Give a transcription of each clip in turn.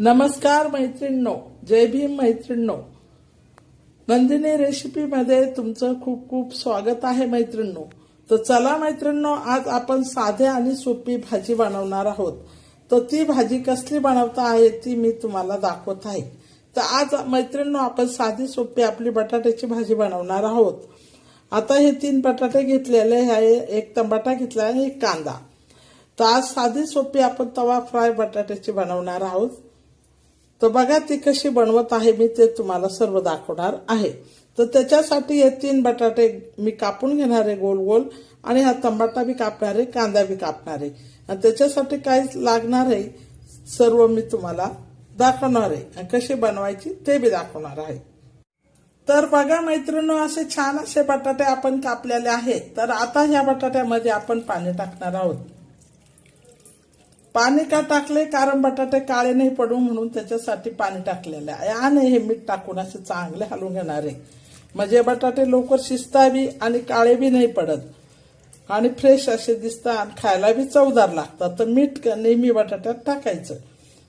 नमस्कार मैत्रिणींनो जय भीम मैत्रिणींनो. नंदिनी रेसिपीमध्ये तुमचं खूप खूप स्वागत आहे मैत्रिणींनो. तर चला मैत्रिणींनो आज आपण साध्या आणि सोपी भाजी बनवणार आहोत. तर ती भाजी कसली बनवता आहे ती मी तुम्हाला दाखवत आहे. तर आज मैत्रिणींनो आपण साधी सोपी आपली बटाट्याची भाजी बनवणार आहोत. आता हे तीन बटाटे घेतलेले आहे एक टमाटा घेतला आहे एक कांदा. तर आज साधी सोपी आपण तवा फ्राय बटाट्याची बनवणार आहोत. तर बघा ती कशी बनवत आहे मी ते तुम्हाला सर्व दाखवणार आहे. तर त्याच्यासाठी हे तीन बटाटे मी कापून घेणार आहे गोल गोल आणि हा टमाटा बी कापणार आहे कांदा बी कापणार. आहे आणि त्याच्यासाठी काय लागणार आहे सर्व मी तुम्हाला दाखवणार आहे. आणि कशी बनवायची ते बी दाखवणार आहे. तर बघा मैत्रिणी असे छान असे बटाटे आपण कापलेले आहेत. तर आता ह्या बटाट्यामध्ये आपण पाणी टाकणार आहोत. पाणी का टाकले कारण बटाटे काळे नाही पडू म्हणून त्याच्यासाठी पाणी टाकलेलं आहे. आणि हे मीठ टाकून असे चांगले हलवून घेणार आहे. म्हणजे बटाटे लवकर शिजताबी आणि काळे बी नाही पडत. आणि फ्रेश असे दिसतात आणि खायला बी चवदार लागतात. तर मीठ नेहमी बटाट्यात टाकायचं.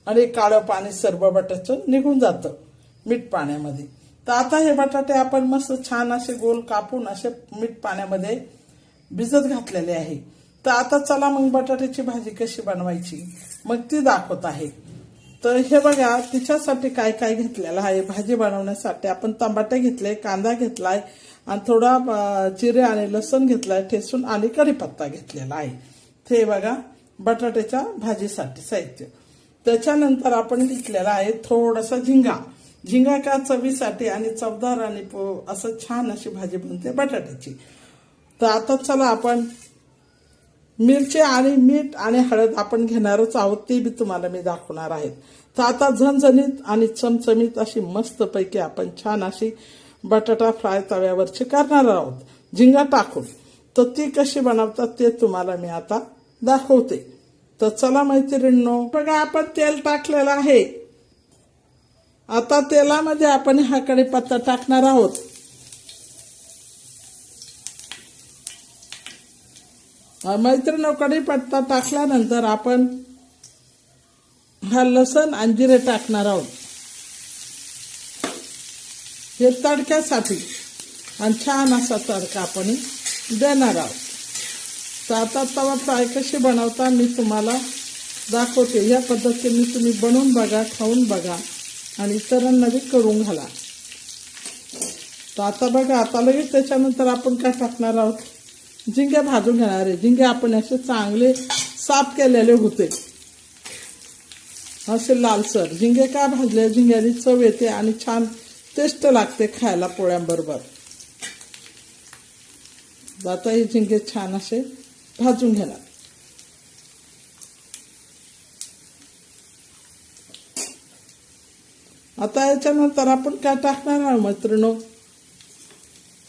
आणि काळं पाणी सर्व बटाट्याचं निघून जातं मीठ पाण्यामध्ये. तर आता हे बटाटे आपण मस्त छान असे गोल कापून असे मीठ पाण्यामध्ये भिजत घातलेले आहे. तर आता चला मग बटाट्याची भाजी कशी बनवायची? मग ती दाखवत आहे. तर हे बघा तिच्यासाठी काय काय घेतलेलं आहे? भाजी बनवण्यासाठी आपण टमाटे घेतले कांदा घेतलाय आणि थोडा जिरे आणि लसूण घेतलाय ठेसून आणि कढीपत्ता घेतलेला आहे. ते बघा बटाट्याच्या भाजीसाठी साहित्य. त्याच्यानंतर आपण घेतलेला आहे थोडासा झिंगा. झिंगा का चवीसाठी आणि चवदार आणि पो- असं छान अशी भाजी बनते बटाट्याची. तर आता चला आपण मिरची आणि मीठ आणि हळद आपण घेणारच आहोत ते बी तुम्हाला मी दाखवणार आहे तर आता झणझणीत आणि चमचमीत अशी मस्तपैकी आपण छान अशी बटाटा फ्राय तव्यावरची करणार आहोत. झिंगा टाकून. तर ती कशी बनवतात ते तुम्हाला मी आता दाखवते. तर चला मैत्रिणींनो बघा आपण तेल टाकलेलं आहे. आता तेलामध्ये आपण हा कढीपत्ता टाकणार आहोत. मैत्रिणी कढीपत्ता टाकल्यानंतर आपण हा लसण अंजिरे टाकणार आहोत. हे तडक्यासाठी आणि छान असा तडका आपण देणार आहोत. तर आता तवा फ्राय कशी बनवता मी तुम्हाला दाखवते. या पद्धतीने तुम्ही बनवून बघा खाऊन बघा आणि इतरांना बी करून घाला. तर आता बघा आता लगेच त्याच्यानंतर आपण काय टाकणार आहोत? झिंगे भाजून घेणार आहे. झिंगे आपण असे चांगले साफ केलेले होते. असे लालसर झिंगे का भाजले? झिंग्याची चव येते आणि छान टेस्ट लागते खायला पोळ्यांबरोबर. आता हे झिंगे छान असे भाजून घेणार. आता याच्यानंतर आपण काय टाकणार आहोत मैत्रिणो?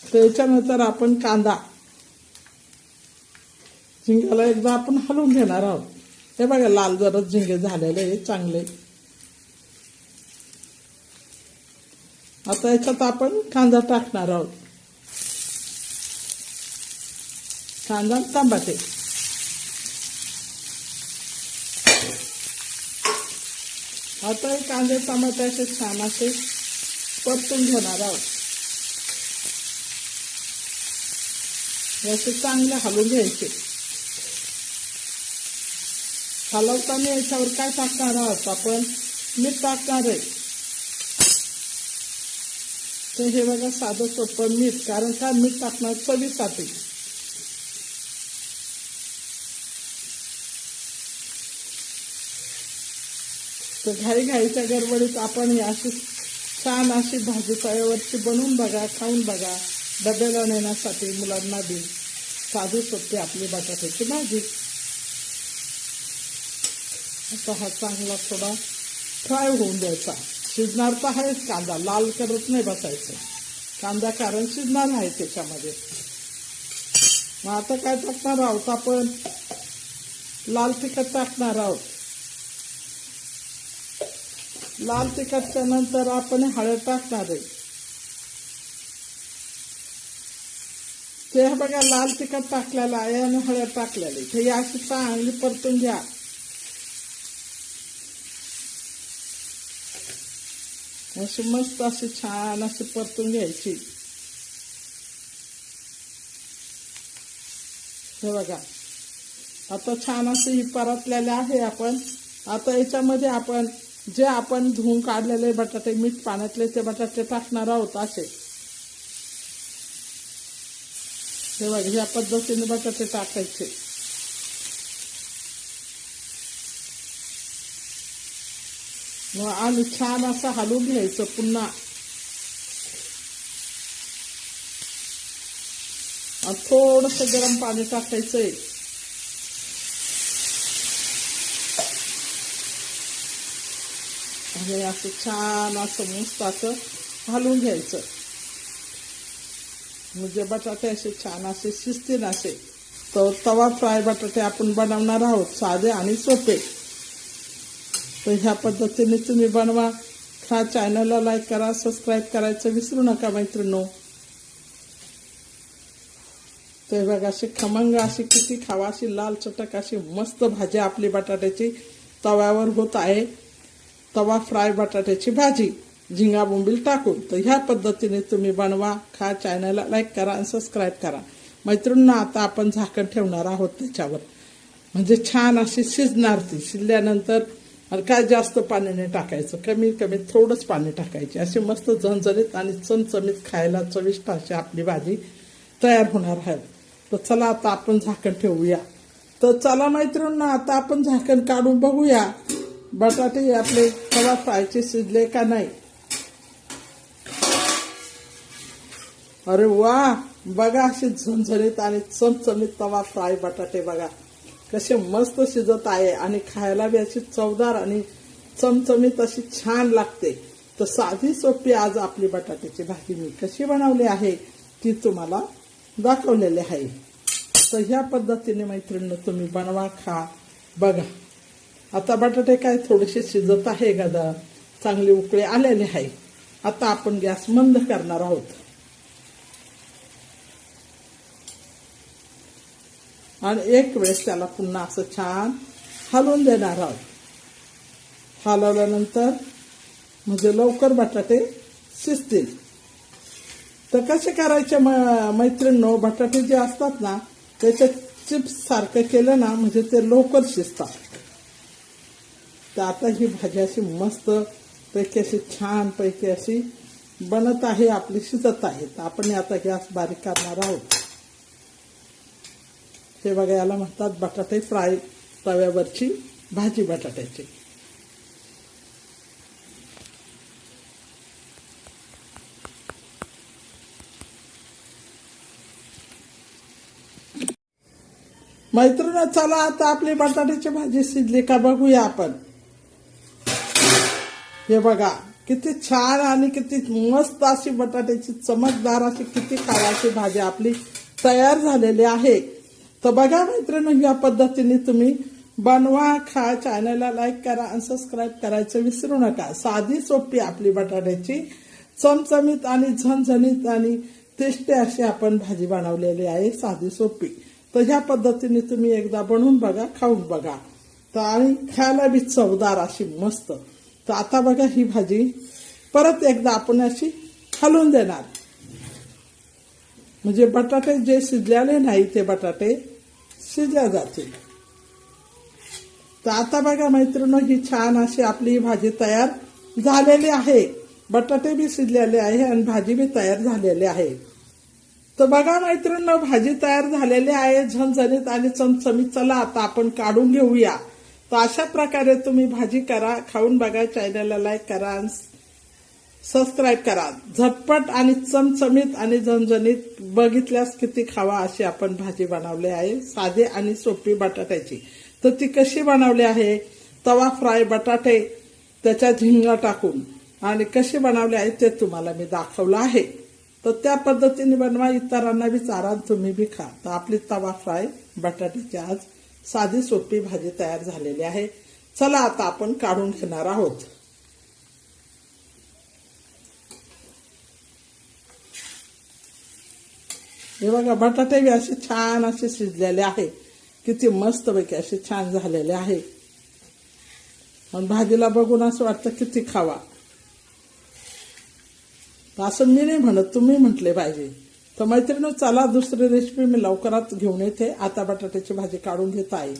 त्याच्यानंतर आपण कांदा. झिंग्याला एकदा आपण हलवून घेणार आहोत. हे बघा लाल जरच झिंगे झालेले आहे चांगले. आता याच्यात आपण कांदा टाकणार आहोत. कांदा तांबाटे. आता हे कांदे टमाटे असे छान असे परतून घेणार आहोत. असे चांगले हलवून घ्यायचे. हलवताना याच्यावर काय टाकणार आहोत आपण? मीठ टाकणार आहे तर हे बघा साधं सोपं मीठ कारण का मीठ टाकणार चवीसाठी तर घाई घाईच्या गडबडीत आपण अशी छान अशी भाजी तव्यावरची बनवून बघा खाऊन बघा. डब्याला नेण्यासाठी मुलांना बी साधू सोपी आपली बटाट्याची भाजी. आता हा चांगला थोडा फ्राय होऊन द्यायचा. शिजणार तर आहेच कांदा लाल करत नाही बसायचं. कांदा कारण शिजणार आहे त्याच्यामध्ये. मग आता काय टाकणार आहोत आपण? लाल तिखट टाकणार आहोत. लाल तिखटच्या नंतर आपण हळद टाकणार आहे. ते बघा लाल तिखट टाकलेलं आहे आणि हळद टाकलेली हे अशी चांगली परतून घ्या. अशी मस्त अशी छान अशी परतून घ्यायची. हे बघा. आता छान असे ही परतलेले आहे आपण. आता याच्यामध्ये आपण जे आपण धुवून काढलेले बटाटे मीठ पाण्यातले ते बटाटे टाकणार आहोत असे. हे बघा ह्या पद्धतीने बटाटे टाकायचे. मग आलू छान असं हलवून घ्यायचं पुन्हा. थोडस गरम पाणी टाकायचंय. हे असं छान असं मस्त असं हलवून घ्यायचं. म्हणजे बटाटे असे छान असे शिजतील असे तर तवा फ्राय बटाटे आपण बनवणार आहोत साधे आणि सोपे. तर ह्या पद्धतीने तुम्ही बनवा. ह्या चॅनलला लाईक करा सबस्क्राईब करायचं विसरू नका मैत्रिणो ते बघा अशी खमंग अशी किती खावा अशी लाल चटक अशी मस्त भाजी आपली बटाट्याची तव्यावर होत आहे. तवा फ्राय बटाट्याची भाजी झिंगा बोंबील टाकून. तर ह्या पद्धतीने तुम्ही बनवा खा चॅनलला लाईक करा आणि सबस्क्राईब करा. मैत्रिणींना आता आपण झाकण ठेवणार आहोत त्याच्यावर. म्हणजे छान अशी शिजणार ती. शिजल्यानंतर आणि काय जास्त पाणी नाही टाकायचं. कमी कमी थोडंच पाणी टाकायचे. अशी मस्त झणझणीत आणि चमचमीत खायला चविष्ट अशी आपली भाजी तयार होणार आहे. तर चला आता आपण झाकण ठेवूया. तर चला मैत्रिणींना आता आपण झाकण काढून बघूया. बटाटे आपले तवा फ्रायचे शिजले का नाही? अरे वा! बघा असे झणझणीत आणि चमचमीत तवा फ्राय बटाटे बघा. कसे मस्त शिजत आहे आणि खायला बी अशी चवदार आणि चमचमीत अशी छान लागते. तर साधी सोपी आज आपली बटाट्याची भाजी मी कशी बनवली आहे ती तुम्हाला दाखवलेली आहे. तर ह्या पद्धतीने मैत्रिणी तुम्ही बनवा खा बघा. आता बटाटे काय थोडेसे शिजत आहे गदा. चांगले उकळे आलेले आहे. आता आपण गॅस मंद करणार आहोत. आणि एक वेळेस त्याला पुन्हा असं छान हलवून देणार आहोत हलवल्यानंतर म्हणजे लवकर बटाटे शिजतील तर कसे करायचे मैत्रिणी बटाटे जे असतात ना त्याच्या चिप्स सारखं केलं ना म्हणजे ते लवकर शिजतात तर आता ही भाजी अशी मस्त पैकी अशी छान पैकी अशी बनत आहे आपली शिजत आहे तर आपण आता गॅस बारीक करणार आहोत हे बघा याला म्हणतात बटाटे फ्राय तव्यावरची भाजी बटाट्याची. मैत्रिणी चला आता आपली बटाट्याची भाजी शिजली का बघूया आपण. हे बघा किती छान आणि किती मस्त अशी बटाट्याची चमकदार अशी किती काळाची भाजी आपली तयार झालेली आहे. तर बघा मित्रांनो या पद्धतीने तुम्ही बनवा खा चॅनलला लाईक करा आणि सबस्क्राईब करायचं विसरू नका. साधी सोपी आपली बटाट्याची चमचमीत आणि झणझणीत आणि टेस्टी अशी आपण भाजी बनवलेली आहे साधी सोपी. तर ह्या पद्धतीने तुम्ही एकदा बनवून बघा खाऊन बघा. तर आणि खायला बी चवदार अशी मस्त. तर आता बघा ही भाजी. परत एकदा आपण अशी हलवून देणार. म्हणजे बटाटे जे शिजलेले नाही ते बटाटे शिजल्या जातील. तर आता बघा मैत्रिणी ही छान अशी आपली भाजी तयार झालेली आहे. बटाटे बी शिजलेले आहे आणि भाजी बी तयार झालेली आहे. तर बघा मैत्रिणी भाजी तयार झालेली आहे झणझणीत आणि चमचमीत. चला आता आपण काढून घेऊया. तर अशा प्रकारे तुम्ही भाजी करा खाऊन बघा चॅनलला लाईक करा सबस्क्राईब करा. झटपट आणि चमचमीत आणि झणझणीत बघितल्यास किती खावा अशी आपण भाजी बनवली आहे. साधे आणि सोपी बटाट्याची. तर ती कशी बनवली आहे? तवा फ्राय बटाटे त्याच्यात झिंगा टाकून. आणि कशी बनवली आहे ते तुम्हाला मी दाखवलं आहे. तर त्या पद्धतीने बनवा. इतरांना विचारा तुम्ही बी खा. तर आपली तवा फ्राय बटाट्याची आज साधी सोपी भाजी तयार झालेली आहे. चला आता आपण काढून घेणार आहोत. हे बघा बटाटे बी असे छान असे शिजलेले आहे. किती मस्त पैकी असे छान झालेले आहे. पण भाजीला बघून असं वाटतं किती खावा. असं मी नाही म्हणत तुम्ही म्हटले पाहिजे. तर मैत्रिणी चला दुसरी रेसिपी मी लवकरात घेऊन येते. आता बटाट्याची भाजी काढून घेत आहे.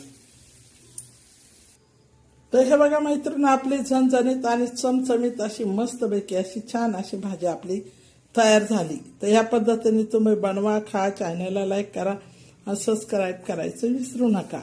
तर हे बघा मैत्रिणी आपली झणझणीत आणि चमचमीत अशी मस्तपैकी अशी छान अशी भाजी आपली तयार झाली. तर या पद्धतीने तुम्ही बनवा खा चॅनलला लाईक करा आणि सबस्क्राईब करायचं विसरू नका.